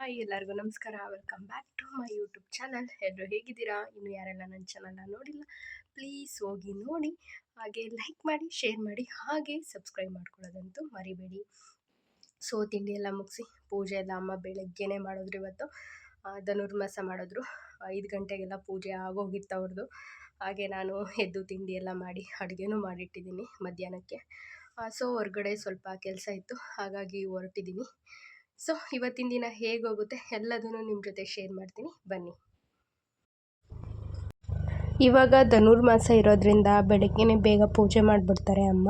Hi ಎಲ್ಲರಿಗೂ ನಮಸ್ಕಾರ. Welcome back to my YouTube channel ಎಲ್ಲರೂ ಹೇಗಿದ್ದೀರಾ? ಇನ್ನು ಯಾರೆಲ್ಲ ನನ್ನ ಚಾನಲ್ನ ನೋಡಿಲ್ಲ ಪ್ಲೀಸ್ ಹೋಗಿ ನೋಡಿ. ಹಾಗೆ ಲೈಕ್ ಮಾಡಿ ಶೇರ್ ಮಾಡಿ, ಹಾಗೆ ಸಬ್ಸ್ಕ್ರೈಬ್ ಮಾಡ್ಕೊಳ್ಳೋದಂತೂ ಮರಿಬೇಡಿ. ಸೊ, ತಿಂಡಿ ಎಲ್ಲ ಮುಗಿಸಿ, ಪೂಜೆ ಎಲ್ಲ ಅಮ್ಮ ಬೆಳಗ್ಗೆನೇ ಮಾಡಿದ್ರು ಇವತ್ತು. ಧನುರ್ಮಾಸ ಮಾಡಿದ್ರು. ಐದು ಗಂಟೆಗೆಲ್ಲ ಪೂಜೆ ಆಗೋಗಿತ್ತು ಅವ್ರದ್ದು ಹಾಗೆ ನಾನು ಎದ್ದು ತಿಂಡಿ ಎಲ್ಲ ಮಾಡಿ, ಅಡುಗೆನೂ ಮಾಡಿಟ್ಟಿದ್ದೀನಿ ಮಧ್ಯಾಹ್ನಕ್ಕೆ. ಸೊ, ಹೊರಗಡೆ ಸ್ವಲ್ಪ ಕೆಲಸ ಇತ್ತು. ಹಾಗಾಗಿ ಹೊರಟಿದ್ದೀನಿ. ಸೊ, ಇವತ್ತಿನ ದಿನ ಹೇಗೋಗುತ್ತೆ ಎಲ್ಲದನ್ನು ನಿಮ್ಮ ಜೊತೆ ಶೇರ್ ಮಾಡ್ತೀನಿ. ಬನ್ನಿ. ಇವಾಗ ಧನುರ್ಮಾಸ ಇರೋದ್ರಿಂದ ಬೆಳಗ್ಗೆನೆ ಬೇಗ ಪೂಜೆ ಮಾಡಿಬಿಡ್ತಾರೆ ಅಮ್ಮ.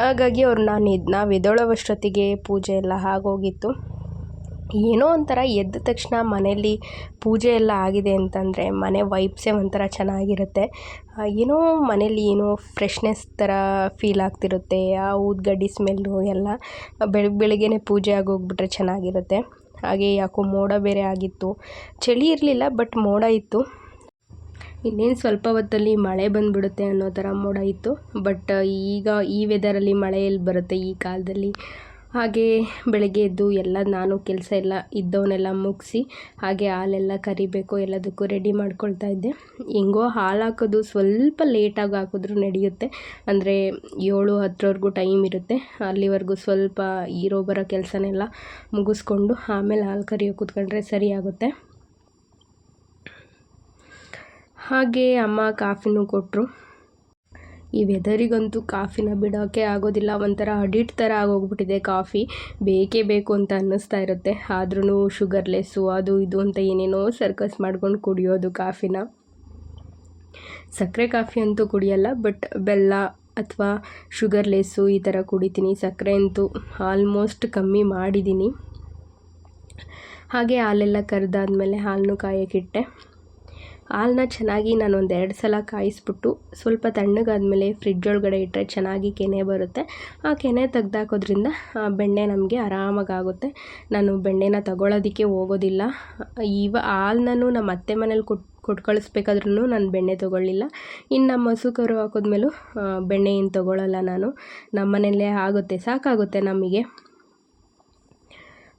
ಹಾಗಾಗಿ ಅವ್ರು ನಾನು ಇದನ್ನ ಎದ್ದೇಳೋವಷ್ಟೊತ್ತಿಗೆ ಪೂಜೆ ಎಲ್ಲ ಆಗೋಗಿತ್ತು. ಏನೋ ಒಂಥರ ಎದ್ದ ತಕ್ಷಣ ಮನೆಯಲ್ಲಿ ಪೂಜೆ ಎಲ್ಲ ಆಗಿದೆ ಅಂತಂದರೆ ಮನೆ ವೈಬ್ಸೇ ಒಂಥರ ಚೆನ್ನಾಗಿರುತ್ತೆ. ಏನೋ ಮನೇಲಿ ಏನೋ ಫ್ರೆಶ್ನೆಸ್ ಥರ ಫೀಲ್ ಆಗ್ತಿರುತ್ತೆ, ಆ ಊದ್ಗಡ್ಡಿ ಸ್ಮೆಲ್ಲು ಎಲ್ಲ ಬೆಳಗ್ಗೆ ಬೆಳಗ್ಗೆನೇ ಪೂಜೆ ಆಗೋಗ್ಬಿಟ್ರೆ ಚೆನ್ನಾಗಿರುತ್ತೆ. ಹಾಗೆ ಯಾಕೋ ಮೋಡ ಬೇರೆ ಆಗಿತ್ತು. ಚಳಿ ಇರಲಿಲ್ಲ ಬಟ್ ಮೋಡ ಇತ್ತು. ಇನ್ನೇನು ಸ್ವಲ್ಪ ಹೊತ್ತಲ್ಲಿ ಮಳೆ ಬಂದುಬಿಡುತ್ತೆ ಅನ್ನೋ ಥರ ಮೋಡ ಇತ್ತು. ಬಟ್ ಈಗ ಈ ವೆದರಲ್ಲಿ ಮಳೆ ಎಲ್ಲಿ ಬರುತ್ತೆ ಈ ಕಾಲದಲ್ಲಿ. ಹಾಗೆ ಬೆಳಗ್ಗೆ ಎದ್ದು ಎಲ್ಲ ನಾನು ಕೆಲಸ ಎಲ್ಲ ಇದ್ದವನ್ನೆಲ್ಲ ಮುಗಿಸಿ, ಹಾಗೆ ಹಾಲೆಲ್ಲ ಕರಿಬೇಕು, ಎಲ್ಲದಕ್ಕೂ ರೆಡಿ ಮಾಡ್ಕೊಳ್ತಾ ಇದ್ದೆ. ಹೆಂಗೋ ಹಾಲು ಹಾಕೋದು ಸ್ವಲ್ಪ ಲೇಟಾಗಿ ಹಾಕಿದ್ರೂ ನಡೆಯುತ್ತೆ. ಅಂದರೆ ಏಳು ಹತ್ತರವರೆಗೂ ಟೈಮ್ ಇರುತ್ತೆ. ಅಲ್ಲಿವರೆಗೂ ಸ್ವಲ್ಪ ಇರೋ ಬರೋ ಕೆಲಸನೆಲ್ಲ ಮುಗಿಸ್ಕೊಂಡು ಆಮೇಲೆ ಹಾಲು ಕರಿಯೋ ಕೂತ್ಕೊಂಡ್ರೆ ಸರಿ ಆಗುತ್ತೆ. ಹಾಗೆ ಅಮ್ಮ ಕಾಫಿನೂ ಕೊಟ್ಟರು ಈ ವೆದರಿಗಂತೂ ಕಾಫಿನ ಬಿಡೋಕ್ಕೆ ಆಗೋದಿಲ್ಲ, ಒಂಥರ ಅಡಿಟ್ ಥರ ಆಗೋಗ್ಬಿಟ್ಟಿದೆ ಕಾಫಿ. ಬೇಕೇ ಬೇಕು ಅಂತ ಅನ್ನಿಸ್ತಾ ಇರುತ್ತೆ. ಆದ್ರೂ ಶುಗರ್ಲೆಸ್ಸು, ಅದು ಇದು ಅಂತ ಏನೇನೋ ಸರ್ಕಸ್ ಮಾಡ್ಕೊಂಡು ಕುಡಿಯೋದು ಕಾಫಿನ. ಸಕ್ಕರೆ ಕಾಫಿ ಅಂತೂ ಕುಡಿಯಲ್ಲ, ಬಟ್ ಬೆಲ್ಲ ಅಥವಾ ಶುಗರ್ಲೆಸ್ಸು ಈ ಥರ ಕುಡಿತೀನಿ. ಸಕ್ಕರೆ ಅಂತೂ ಆಲ್ಮೋಸ್ಟ್ ಕಮ್ಮಿ ಮಾಡಿದ್ದೀನಿ. ಹಾಗೆ ಹಾಲೆಲ್ಲ ಕರೆದಾದ್ಮೇಲೆ ಹಾಲನ್ನು ಕಾಯೋಕ್ಕಿಟ್ಟೆ ಹಾಲನ್ನ ಚೆನ್ನಾಗಿ ನಾನು ಒಂದು ಎರಡು ಸಲ ಕಾಯಿಸ್ಬಿಟ್ಟು ಸ್ವಲ್ಪ ತಣ್ಣಗಾದಮೇಲೆ ಫ್ರಿಡ್ಜ್ ಒಳಗಡೆ ಇಟ್ಟರೆ ಚೆನ್ನಾಗಿ ಕೆನೆ ಬರುತ್ತೆ. ಆ ಕೆನೆ ತೆಗ್ದಾಕೋದ್ರಿಂದ, ಆ ಬೆಣ್ಣೆ ನಮಗೆ ಆರಾಮಾಗುತ್ತೆ ನಾನು ಬೆಣ್ಣೆನ ತಗೊಳ್ಳೋದಕ್ಕೆ ಹೋಗೋದಿಲ್ಲ. ಇವ ಹಾಲನ್ನೂ ನಮ್ಮ ಅತ್ತೆ ಮನೇಲಿ ಕೊಟ್ಟು ಕೊಟ್ಟು ಕಳಿಸ್ಬೇಕಾದ್ರೂ ನಾನು ಬೆಣ್ಣೆ ತೊಗೊಳ್ಳಿಲ್ಲ. ಇನ್ನು ನಮ್ಮ ಹಸು ಕರು ಹಾಕಿದ್ಮೇಲೂ ಬೆಣ್ಣೆ ಏನು ತೊಗೊಳ್ಳಲ್ಲ ನಾನು. ನಮ್ಮ ಮನೆಯಲ್ಲೇ ಆಗುತ್ತೆ, ಸಾಕಾಗುತ್ತೆ ನಮಗೆ.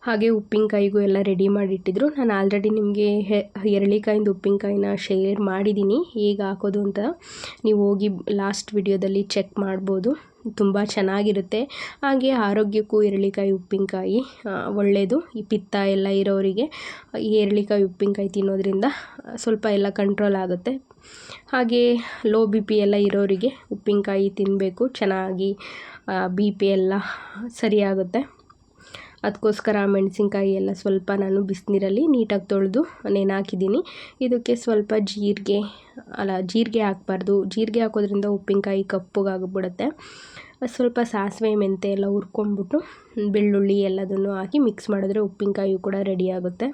ಹಾಗೆ ಉಪ್ಪಿನಕಾಯಿಗೂ ಎಲ್ಲ ರೆಡಿ ಮಾಡಿಟ್ಟಿದ್ರು. ನಾನು ಆಲ್ರೆಡಿ ನಿಮಗೆ ಎರಳಿಕಾಯಿಂದ ಉಪ್ಪಿನಕಾಯಿನ ಶೇರ್ ಮಾಡಿದ್ದೀನಿ ಹೇಗೆ ಹಾಕೋದು ಅಂತ ನೀವು ಹೋಗಿ ಲಾಸ್ಟ್ ವಿಡಿಯೋದಲ್ಲಿ ಚೆಕ್ ಮಾಡ್ಬೋದು. ತುಂಬ ಚೆನ್ನಾಗಿರುತ್ತೆ. ಹಾಗೆ ಆರೋಗ್ಯಕ್ಕೂ ಎರಳಿಕಾಯಿ, ಉಪ್ಪಿನಕಾಯಿ ಒಳ್ಳೆಯದು ಈ ಪಿತ್ತ ಎಲ್ಲ ಇರೋರಿಗೆ, ಈ ಎರಳಿಕಾಯಿ, ಉಪ್ಪಿನಕಾಯಿ ತಿನ್ನೋದ್ರಿಂದ ಸ್ವಲ್ಪ ಎಲ್ಲ ಕಂಟ್ರೋಲ್ ಆಗುತ್ತೆ. ಹಾಗೆ ಲೋ ಬಿ ಪಿ ಎಲ್ಲ ಇರೋರಿಗೆ ಉಪ್ಪಿನಕಾಯಿ ತಿನ್ನಬೇಕು ಚೆನ್ನಾಗಿ ಬಿ ಪಿ ಎಲ್ಲ ಸರಿಯಾಗುತ್ತೆ. ಅದಕ್ಕೋಸ್ಕರ ಮೆಣಸಿನ್ಕಾಯಿ ಎಲ್ಲ ಸ್ವಲ್ಪ ನಾನು ಬಿಸಿನೀರಲ್ಲಿ ನೀಟಾಗಿ ತೊಳೆದು ನೆನೆ ಇದಕ್ಕೆ ಸ್ವಲ್ಪ ಜೀರಿಗೆ, ಅಲ್ಲ ಜೀರಿಗೆ ಹಾಕ್ಬಾರ್ದು. ಜೀರಿಗೆ ಹಾಕೋದ್ರಿಂದ ಉಪ್ಪಿನಕಾಯಿ ಕಪ್ಪಗಾಗ್ಬಿಡುತ್ತೆ. ಸ್ವಲ್ಪ ಸಾಸಿವೆ ಮೆಂತೆ ಎಲ್ಲ ಹುರ್ಕೊಂಬಿಟ್ಟು ಬೆಳ್ಳುಳ್ಳಿ ಎಲ್ಲದನ್ನು ಹಾಕಿ ಮಿಕ್ಸ್ ಮಾಡಿದ್ರೆ ಉಪ್ಪಿನಕಾಯಿಯು ಕೂಡ ರೆಡಿ ಆಗುತ್ತೆ.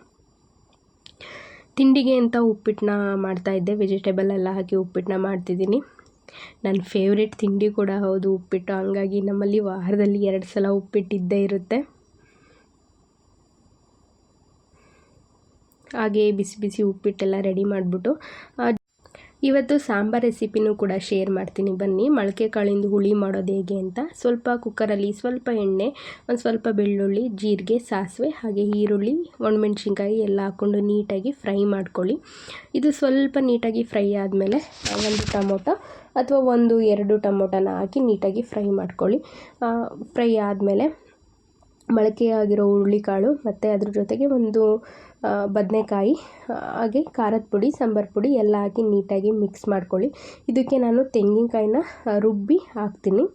ತಿಂಡಿಗೆ ಅಂತ ಉಪ್ಪಿಟ್ಟನ್ನ ಮಾಡ್ತಾಯಿದ್ದೆ ವೆಜಿಟೇಬಲ್ ಎಲ್ಲ ಹಾಕಿ ಉಪ್ಪಿಟ್ಟನ್ನ ಮಾಡ್ತಿದ್ದೀನಿ. ನನ್ನ ಫೇವ್ರೆಟ್ ತಿಂಡಿ ಕೂಡ ಹೌದು ಉಪ್ಪಿಟ್ಟು. ಹಂಗಾಗಿ ನಮ್ಮಲ್ಲಿ ವಾರದಲ್ಲಿ ಎರಡು ಸಲ ಉಪ್ಪಿಟ್ಟಿದ್ದೇ ಇರುತ್ತೆ. ಹಾಗೆ ಬಿಸಿ ಬಿಸಿ ಉಪ್ಪಿಟ್ಟೆಲ್ಲ ರೆಡಿ ಮಾಡಿಬಿಟ್ಟು ಇವತ್ತು ಸಾಂಬಾರ್ ರೆಸಿಪಿನೂ ಕೂಡ ಶೇರ್ ಮಾಡ್ತೀನಿ. ಬನ್ನಿ, ಮೊಳಕೆ ಕಾಳಿಂದ ಹುಳಿ ಮಾಡೋದು ಹೇಗೆ ಅಂತ. ಸ್ವಲ್ಪ ಕುಕ್ಕರಲ್ಲಿ ಸ್ವಲ್ಪ ಎಣ್ಣೆ, ಒಂದು ಸ್ವಲ್ಪ ಬೆಳ್ಳುಳ್ಳಿ, ಜೀರಿಗೆ, ಸಾಸಿವೆ, ಹಾಗೆ ಈರುಳ್ಳಿ, ಒಣಮೆಣ್ಸಿನ್ಕಾಯಿ ಎಲ್ಲ ಹಾಕ್ಕೊಂಡು ನೀಟಾಗಿ ಫ್ರೈ ಮಾಡ್ಕೊಳ್ಳಿ. ಇದು ಸ್ವಲ್ಪ ನೀಟಾಗಿ ಫ್ರೈ ಆದಮೇಲೆ, ಒಂದು ಟೊಮೊಟೊ ಅಥವಾ ಒಂದು ಎರಡು ಟೊಮೊಟೊನ ಹಾಕಿ ನೀಟಾಗಿ ಫ್ರೈ ಮಾಡ್ಕೊಳ್ಳಿ. ಫ್ರೈ ಆದಮೇಲೆ ಮೊಳಕೆ ಆಗಿರೋ ಹುರುಳಿಕಾಳು ಮತ್ತು ಅದ್ರ ಜೊತೆಗೆ ಒಂದು ಬದನೆಕಾಯಿ ಹಾಗೆ ಖಾರದ ಪುಡಿ, ಸಾಂಬಾರು ಪುಡಿ ಎಲ್ಲ ಹಾಕಿ ನೀಟಾಗಿ ಮಿಕ್ಸ್ ಮಾಡ್ಕೊಳ್ಳಿ. ಇದಕ್ಕೆ ನಾನು ತೆಂಗಿನಕಾಯಿನ ರುಬ್ಬಿ ಹಾಕ್ತೀನಿ.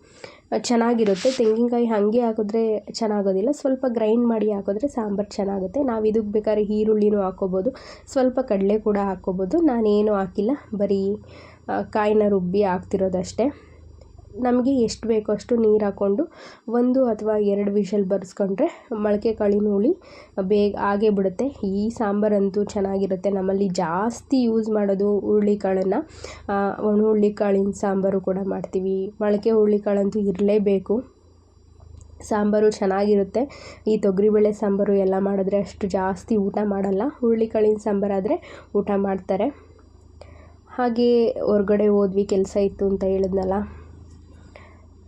ಚೆನ್ನಾಗಿರುತ್ತೆ. ತೆಂಗಿನಕಾಯಿ ಹಾಗೆ ಹಾಕಿದ್ರೆ ಚೆನ್ನಾಗೋದಿಲ್ಲ. ಸ್ವಲ್ಪ ಗ್ರೈಂಡ್ ಮಾಡಿ ಹಾಕಿದ್ರೆ ಸಾಂಬಾರು ಚೆನ್ನಾಗುತ್ತೆ. ನಾವು ಇದಕ್ಕೆ ಬೇಕಾದ್ರೆ ಈರುಳ್ಳಿನೂ ಹಾಕೋಬೋದು ಸ್ವಲ್ಪ ಕಡಲೆ ಕೂಡ ಹಾಕ್ಕೋಬೋದು. ನಾನೇನು ಹಾಕಿಲ್ಲ. ಬರೀ ಕಾಯಿನ ರುಬ್ಬಿ ಹಾಕ್ತಿರೋದಷ್ಟೇ. ನಮಗೆ ಎಷ್ಟು ಬೇಕೋ ಅಷ್ಟು ನೀರು ಹಾಕ್ಕೊಂಡು ಒಂದು ಅಥವಾ ಎರಡು ವಿಷಲ್ ಬರೆಸ್ಕೊಂಡ್ರೆ ಮೊಳಕೆ ಕಾಳಿನ ಹುಳಿ ಬೇಗ ಆಗೇ ಬಿಡುತ್ತೆ. ಈ ಸಾಂಬಾರಂತೂ ಚೆನ್ನಾಗಿರುತ್ತೆ. ನಮ್ಮಲ್ಲಿ ಜಾಸ್ತಿ ಯೂಸ್ ಮಾಡೋದು ಹುರುಳಿಕಾಳನ್ನು. ಒಣ ಹುರುಳಿಕಾಳಿನ ಸಾಂಬಾರು ಕೂಡ ಮಾಡ್ತೀವಿ. ಮೊಳಕೆ ಹುರುಳಿಕಾಳಂತೂ ಇರಲೇಬೇಕು. ಸಾಂಬಾರು ಚೆನ್ನಾಗಿರುತ್ತೆ. ಈ ತೊಗರಿಬೇಳೆ ಸಾಂಬಾರು ಎಲ್ಲ ಮಾಡಿದ್ರೆ ಅಷ್ಟು ಜಾಸ್ತಿ ಊಟ ಮಾಡಲ್ಲ. ಹುರುಳಿಕಾಳಿನ ಸಾಂಬಾರಾದರೆ ಊಟ ಮಾಡ್ತಾರೆ. ಹಾಗೆ ಹೊರ್ಗಡೆ ಹೋದ್ವಿ, ಕೆಲಸ ಇತ್ತು ಅಂತ ಹೇಳಿದ್ನಲ್ಲ.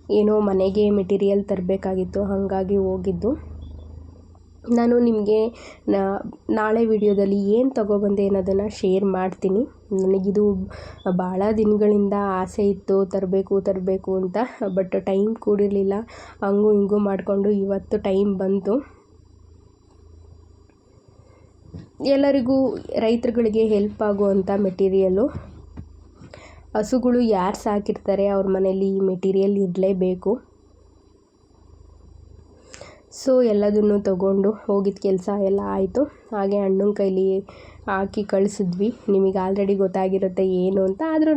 ಏನೋ ಮನೆಗೆ ಮೆಟೀರಿಯಲ್ ತರಬೇಕಾಗಿತ್ತು, ಹಾಗಾಗಿ ಹೋಗಿದ್ದು. ನಾನು ನಿಮಗೆ ನಾಳೆ ವಿಡಿಯೋದಲ್ಲಿ ಏನು ತೊಗೊಬಂದೆ ಅನ್ನೋದನ್ನು ಶೇರ್ ಮಾಡ್ತೀನಿ. ನನಗಿದು ಭಾಳ ದಿನಗಳಿಂದ ಆಸೆ ಇತ್ತು, ತರಬೇಕು ತರಬೇಕು ಅಂತ ಬಟ್ ಟೈಮ್ ಕೂಡಿರಲಿಲ್ಲ. ಹಂಗೂ ಹಿಂಗೂ ಮಾಡಿಕೊಂಡು ಇವತ್ತು ಟೈಮ್ ಬಂತು. ಎಲ್ಲರಿಗೂ ರೈತರುಗಳಿಗೆ ಹೆಲ್ಪ್ ಆಗುವಂಥ ಮೆಟೀರಿಯಲು ಹಸುಗಳು ಯಾರು ಸಾಕಿರ್ತಾರೆ ಅವ್ರ ಮನೇಲಿ ಈ ಮೆಟೀರಿಯಲ್ ಇರಲೇಬೇಕು. ಸೊ ಎಲ್ಲದನ್ನು ತಗೊಂಡು ಹೋಗಿದ್ದ ಕೆಲಸ ಎಲ್ಲ ಆಯಿತು. ಹಾಗೆ ಅಣ್ಣನ ಕೈಲಿ ಹಾಕಿ ಕಳಿಸಿದ್ವಿ. ನಿಮಗೆ ಆಲ್ರೆಡಿ ಗೊತ್ತಾಗಿರುತ್ತೆ ಏನು ಅಂತ. ಆದರೂ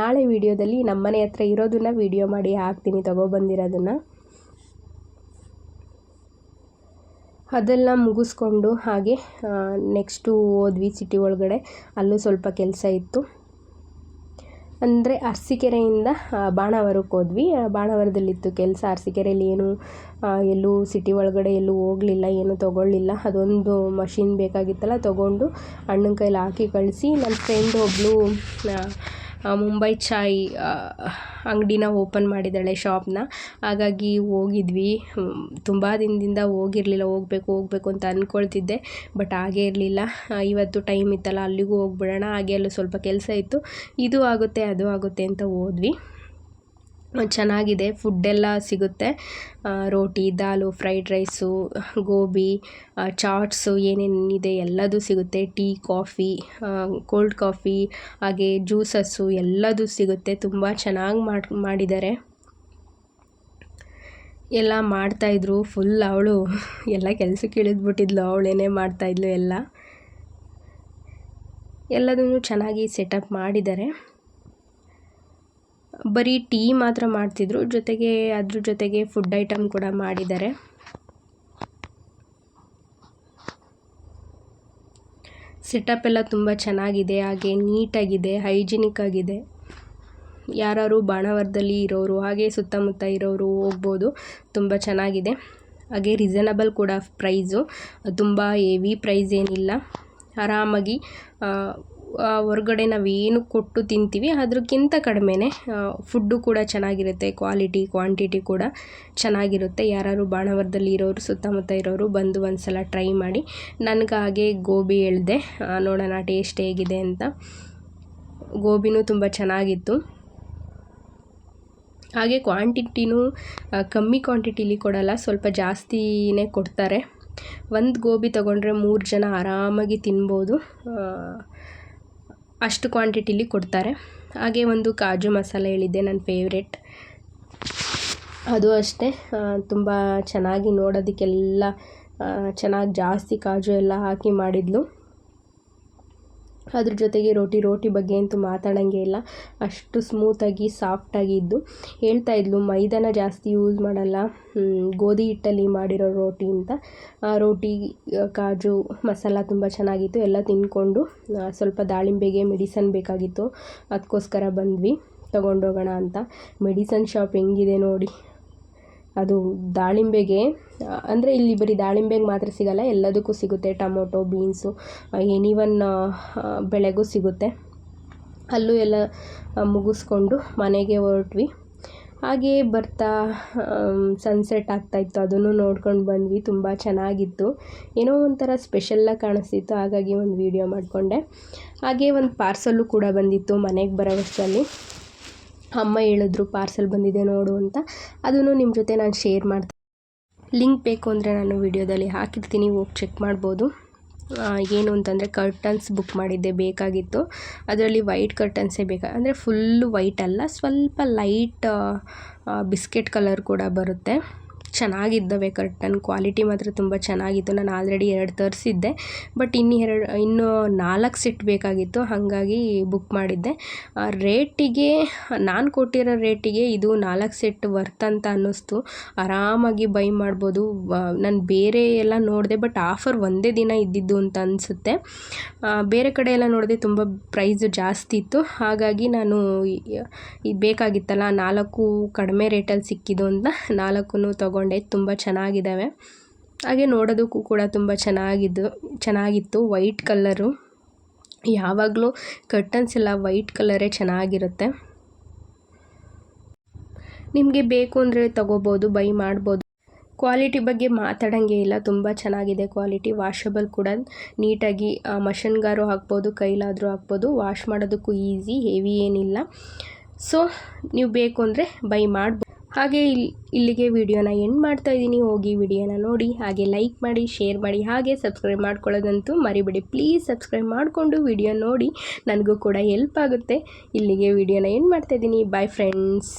ನಾಳೆ ವೀಡಿಯೋದಲ್ಲಿ ನಮ್ಮ ಮನೆ ಹತ್ರ ಇರೋದನ್ನು ವೀಡಿಯೋ ಮಾಡಿ ಹಾಕ್ತೀನಿ ತೊಗೊಬಂದಿರೋದನ್ನು ಅದೆಲ್ಲ ಮುಗಿಸ್ಕೊಂಡು ಹಾಗೆ ನೆಕ್ಸ್ಟು ಹೋದ್ವಿ ಸಿಟಿ ಒಳಗಡೆ. ಅಲ್ಲೂ ಸ್ವಲ್ಪ ಕೆಲಸ ಇತ್ತು. ಅಂದರೆ ಅರಸೀಕೆರೆಯಿಂದ ಬಾಣಾವರಕ್ಕೆ ಹೋದ್ವಿ. ಬಾಣಾವರದಲ್ಲಿತ್ತು ಕೆಲಸ. ಅರಸೀಕೆರೆಯಲ್ಲಿ ಏನು ಎಲ್ಲೂ ಸಿಟಿ ಒಳಗಡೆ ಎಲ್ಲೂ ಹೋಗಲಿಲ್ಲ, ಏನೂ ತೊಗೊಳ್ಳಿಲ್ಲ. ಅದೊಂದು ಮಷಿನ್ ಬೇಕಾಗಿತ್ತಲ್ಲ, ತೊಗೊಂಡು ಅಣ್ಣನ ಕೈಲಿ ಹಾಕಿ ಕಳಿಸಿ ನನ್ನ ಫ್ರೆಂಡ್ ಒಬ್ಬಳು ಮುಂಬೈ ಚಾಯ್ ಅಂಗಡಿನ ಓಪನ್ ಮಾಡಿದ್ದಾಳೆ ಶಾಪ್ನ. ಹಾಗಾಗಿ ಹೋಗಿದ್ವಿ. ತುಂಬ ದಿನದಿಂದ ಹೋಗಿರಲಿಲ್ಲ. ಹೋಗ್ಬೇಕು ಹೋಗ್ಬೇಕು ಅಂತ ಅಂದ್ಕೊಳ್ತಿದ್ದೆ ಬಟ್ ಹಾಗೇ ಇರಲಿಲ್ಲ. ಇವತ್ತು ಟೈಮ್ ಇತ್ತಲ್ಲ, ಅಲ್ಲಿಗೂ ಹೋಗ್ಬಿಡೋಣ. ಹಾಗೆ ಅಲ್ಲೂ ಸ್ವಲ್ಪ ಕೆಲಸ ಇತ್ತು. ಇದು ಆಗುತ್ತೆ, ಅದು ಆಗುತ್ತೆ ಅಂತ ಹೋದ್ವಿ. ಚೆನ್ನಾಗಿದೆ. ಫುಡ್ಡೆಲ್ಲ ಸಿಗುತ್ತೆ. ರೋಟಿ, ದಾಲು, ಫ್ರೈಡ್ ರೈಸು, ಗೋಬಿ ಚಾಟ್ಸು ಏನೇನಿದೆ ಎಲ್ಲದೂ ಸಿಗುತ್ತೆ. ಟೀ, ಕಾಫಿ ಕೋಲ್ಡ್ ಕಾಫಿ, ಹಾಗೆ ಜ್ಯೂಸಸ್ಸು ಎಲ್ಲದೂ ಸಿಗುತ್ತೆ. ತುಂಬ ಚೆನ್ನಾಗಿ ಮಾಡಿ, ಮಾಡಿದ್ದಾರೆ. ಎಲ್ಲ ಮಾಡ್ತಾಯಿದ್ರು ಫುಲ್ ಅವಳು ಎಲ್ಲ ಕೆಲಸಕ್ಕೆ ಇಳಿದ್ಬಿಟ್ಟಿದ್ಲು. ಅವಳೇನೇ ಮಾಡ್ತಾಯಿದ್ಲು ಎಲ್ಲ. ಎಲ್ಲದೂ ಚೆನ್ನಾಗಿ ಸೆಟಪ್ ಮಾಡಿದ್ದಾರೆ. ಬರೀ ಟೀ ಮಾತ್ರ ಮಾಡ್ತಿದ್ರು. ಜೊತೆಗೆ ಅದ್ರ ಜೊತೆಗೆ ಫುಡ್ ಐಟಮ್ ಕೂಡ ಮಾಡಿದ್ದಾರೆ. ಸೆಟಪ್ ಎಲ್ಲ ತುಂಬ ಚೆನ್ನಾಗಿದೆ. ಹಾಗೆ ನೀಟಾಗಿದೆ ಹೈಜಿನಿಕ್ ಆಗಿದೆ. ಯಾರು ಬಾಣವರದಲ್ಲಿ ಇರೋರು, ಹಾಗೆ ಸುತ್ತಮುತ್ತ ಇರೋರು ಹೋಗ್ಬೋದು. ತುಂಬ ಚೆನ್ನಾಗಿದೆ. ಹಾಗೆ ರೀಸನಬಲ್ ಕೂಡ ಪ್ರೈಸು ತುಂಬ ಹೆವಿ ಪ್ರೈಸ್ ಏನಿಲ್ಲ. ಆರಾಮಾಗಿ ಹೊರ್ಗಡೆ ಏನು ಕೊಟ್ಟು ತಿಂತೀವಿ ಅದಕ್ಕಿಂತ ಕಡಿಮೆನೇ ಫುಡ್ಡು ಕೂಡ ಚೆನ್ನಾಗಿರುತ್ತೆ ಕ್ವಾಲಿಟಿ ಕ್ವಾಂಟಿಟಿ ಕೂಡ ಚೆನ್ನಾಗಿರುತ್ತೆ. ಯಾರು ಬಾಣವರದಲ್ಲಿ ಇರೋರು, ಸುತ್ತಮುತ್ತ ಇರೋರು ಬಂದು ಒಂದು ಸಲ ಟ್ರೈ ಮಾಡಿ. ನನಗೆ ಹಾಗೆ ಗೋಬಿ ಹೇಳಿದೆ ನೋಡೋಣ ಟೇಸ್ಟ್ ಹೇಗಿದೆ ಅಂತ. ಗೋಬಿನೂ ತುಂಬ ಚೆನ್ನಾಗಿತ್ತು. ಹಾಗೆ ಕ್ವಾಂಟಿಟಿನೂ ಕಮ್ಮಿ ಕ್ವಾಂಟಿಟಿಲಿ ಕೊಡಲ್ಲ, ಸ್ವಲ್ಪ ಜಾಸ್ತಿನೇ ಕೊಡ್ತಾರೆ. ಒಂದು ಗೋಬಿ ತೊಗೊಂಡ್ರೆ ಮೂರು ಜನ ಆರಾಮಾಗಿ ತಿನ್ಬೋದು. ಅಷ್ಟು ಕ್ವಾಂಟಿಟಿಲಿ ಕೊಡ್ತಾರೆ. ಹಾಗೆ ಒಂದು ಕಾಜು ಮಸಾಲೆ ಹೇಳಿದ್ದೆ, ನನ್ನ ಫೇವ್ರೆಟ್ ಅದು ಅಷ್ಟೇ. ತುಂಬ ಚೆನ್ನಾಗಿ ನೋಡೋದಕ್ಕೆಲ್ಲ ಚೆನ್ನಾಗಿ ಜಾಸ್ತಿ ಕಾಜು ಎಲ್ಲ ಹಾಕಿ ಮಾಡಿದ್ಲು. ಅದ್ರ ಜೊತೆಗೆ ರೋಟಿ ರೋಟಿ ಬಗ್ಗೆ ಅಂತೂ ಮಾತಾಡೋಂಗೆ ಇಲ್ಲ. ಅಷ್ಟು ಸ್ಮೂತಾಗಿ, ಸಾಫ್ಟಾಗಿ ಇದ್ದು ಹೇಳ್ತಾ ಇದ್ಲು, ಮೈದಾನ ಜಾಸ್ತಿ ಯೂಸ್ ಮಾಡಲ್ಲ ಗೋಧಿ ಹಿಟ್ಟಲ್ಲಿ ಮಾಡಿರೋ ರೋಟಿ ಅಂತ. ಆ ರೋಟಿ ಕಾಜು, ಮಸಾಲ ತುಂಬ ಚೆನ್ನಾಗಿತ್ತು, ಎಲ್ಲ ತಿಂದ್ಕೊಂಡು ಸ್ವಲ್ಪ ದಾಳಿಂಬೆಗೆ ಮೆಡಿಸನ್ ಬೇಕಾಗಿತ್ತು. ಅದಕ್ಕೋಸ್ಕರ ಬಂದ್ವಿ. ತೊಗೊಂಡೋಗೋಣ ಅಂತ. ಮೆಡಿಸನ್ ಶಾಪ್ ಹೆಂಗಿದೆ ನೋಡಿ. ಅದು ದಾಳಿಂಬೆಗೆ, ಅಂದರೆ ಇಲ್ಲಿ ಬರೀ ದಾಳಿಂಬೆಗೆ ಮಾತ್ರ ಸಿಗಲ್ಲ, ಎಲ್ಲದಕ್ಕೂ ಸಿಗುತ್ತೆ. ಟೊಮೊಟೊ, ಬೀನ್ಸು ಎನಿ ಒನ್ ಬೆಳೆಗೂ ಸಿಗುತ್ತೆ. ಅಲ್ಲೂ ಎಲ್ಲ ಮುಗಿಸ್ಕೊಂಡು ಮನೆಗೆ ಹೊರಟ್ವಿ. ಹಾಗೇ ಬರ್ತಾ ಸನ್ಸೆಟ್ ಆಗ್ತಾಯಿತ್ತು ಅದನ್ನು ನೋಡ್ಕೊಂಡು ಬಂದ್ವಿ. ತುಂಬ ಚೆನ್ನಾಗಿತ್ತು. ಏನೋ ಒಂಥರ ಸ್ಪೆಷಲ್ಲಾಗಿ ಕಾಣಿಸ್ತಿತ್ತು. ಹಾಗಾಗಿ ಒಂದು ವೀಡಿಯೋ ಮಾಡಿಕೊಂಡೆ. ಹಾಗೇ ಒಂದು ಪಾರ್ಸಲ್ಲು ಕೂಡ ಬಂದಿತ್ತು ಮನೆಗೆ ಬರೋ ಅಮ್ಮ ಹೇಳಿದ್ರು ಪಾರ್ಸೆಲ್ ಬಂದಿದೆ ನೋಡು ಅಂತ, ಅದನ್ನು ನಿಮ್ಮ ಜೊತೆ ನಾನು ಶೇರ್ ಮಾಡ್ತೀನಿ. ಲಿಂಕ್ ಬೇಕು ಅಂದರೆ ನಾನು ವಿಡಿಯೋದಲ್ಲಿ ಹಾಕಿರ್ತೀನಿ, ಹೋಗಿ ಚೆಕ್ ಮಾಡ್ಬೋದು. ಏನು ಅಂತಂದರೆ ಕರ್ಟನ್ಸ್ ಬುಕ್ ಮಾಡಿದ್ದೆ ಬೇಕಾಗಿತ್ತು. ಅದರಲ್ಲಿ ವೈಟ್ ಕರ್ಟನ್ಸೇ ಬೇಕಾ, ಅಂದರೆ ಫುಲ್ಲು ವೈಟ್ ಅಲ್ಲ, ಸ್ವಲ್ಪ ಲೈಟ್ ಬಿಸ್ಕೆಟ್ ಕಲರ್ ಕೂಡ ಬರುತ್ತೆ. ಚೆನ್ನಾಗಿದ್ದವೆ ಕರ್ಟನ್ ಕ್ವಾಲಿಟಿ ಮಾತ್ರ ತುಂಬ ಚೆನ್ನಾಗಿತ್ತು. ನಾನು ಆಲ್ರೆಡಿ ಎರಡು ತರಿಸಿದ್ದೆ. ಬಟ್ ಇನ್ನು ಎರಡು, ಇನ್ನೂ ನಾಲ್ಕು ಸೆಟ್ ಬೇಕಾಗಿತ್ತು. ಹಾಗಾಗಿ ಬುಕ್ ಮಾಡಿದ್ದೆ. ರೇಟಿಗೆ, ನಾನು ಕೊಟ್ಟಿರೋ ರೇಟಿಗೆ ಇದು ನಾಲ್ಕು ಸೆಟ್ ವರ್ತ್ ಅಂತ ಅನ್ನಿಸ್ತು. ಆರಾಮಾಗಿ ಬೈ ಮಾಡ್ಬೋದು. ನಾನು ಬೇರೆ ಎಲ್ಲ ನೋಡಿದೆ, ಬಟ್ ಆಫರ್ ಒಂದೇ ದಿನ ಇದ್ದಿದ್ದು ಅಂತ ಅನಿಸುತ್ತೆ. ಬೇರೆ ಕಡೆ ಎಲ್ಲ ನೋಡಿದೆ ತುಂಬ ಪ್ರೈಸ್ ಜಾಸ್ತಿ ಇತ್ತು. ಹಾಗಾಗಿ ನಾನು ಬೇಕಾಗಿತ್ತಲ್ಲ, ನಾಲ್ಕು ಕಡಿಮೆ ರೇಟಲ್ಲಿ ಸಿಕ್ಕಿದ್ದು ಅಂತ ನಾಲ್ಕು ತೊಗೊಂಡು. ತೊಗೊಂಡೆ, ತುಂಬ ಚೆನ್ನಾಗಿದ್ದಾವೆ ಹಾಗೆ ನೋಡೋದಕ್ಕೂ ಕೂಡ ತುಂಬ ಚೆನ್ನಾಗಿದ್ದು, ಚೆನ್ನಾಗಿತ್ತು, ವೈಟ್ ಕಲ್ಲರು ಯಾವಾಗಲೂ ಕರ್ಟನ್ಸ್ ಎಲ್ಲ ವೈಟ್ ಕಲರೇ ಚೆನ್ನಾಗಿರುತ್ತೆ. ನಿಮಗೆ ಬೇಕು ಅಂದರೆ ತೊಗೋಬೋದು, ಬೈ ಮಾಡ್ಬೋದು. ಕ್ವಾಲಿಟಿ ಬಗ್ಗೆ ಮಾತಾಡೋಂಗೆ ಇಲ್ಲ, ತುಂಬ ಚೆನ್ನಾಗಿದೆ ಕ್ವಾಲಿಟಿ. ವಾಷಬಲ್ ಕೂಡ ನೀಟಾಗಿ ಮಷನ್ಗಾರು ಹಾಕ್ಬೋದು, ಕೈಲಾದರೂ ಹಾಕ್ಬೋದು. ವಾಶ್ ಮಾಡೋದಕ್ಕೂ ಈಸಿ, ಹೆವಿ ಏನಿಲ್ಲ. ಸೊ, ನೀವು ಬೇಕು ಅಂದರೆ ಬೈ ಮಾಡ್ಬೋದು ಹಾಗೆ ಇಲ್ಲಿ ಇಲ್ಲಿಗೆ ವಿಡಿಯೋನ ಎಂಡ್ ಮಾಡ್ತಾ ಇದ್ದೀನಿ. ಹೋಗಿ ವಿಡಿಯೋನ ನೋಡಿ, ಹಾಗೆ ಲೈಕ್ ಮಾಡಿ ಶೇರ್ ಮಾಡಿ, ಹಾಗೆ ಸಬ್ಸ್ಕ್ರೈಬ್ ಮಾಡ್ಕೊಳ್ಳೋದಂತೂ ಮರಿಬೇಡಿ. ಪ್ಲೀಸ್ ಸಬ್ಸ್ಕ್ರೈಬ್ ಮಾಡಿಕೊಂಡು ವಿಡಿಯೋ ನೋಡಿ, ನನಗೂ ಕೂಡ ಹೆಲ್ಪ್ ಆಗುತ್ತೆ. ಇಲ್ಲಿಗೆ ವಿಡಿಯೋನ ಎಂಡ್ ಮಾಡ್ತಾ ಇದ್ದೀನಿ. Bye friends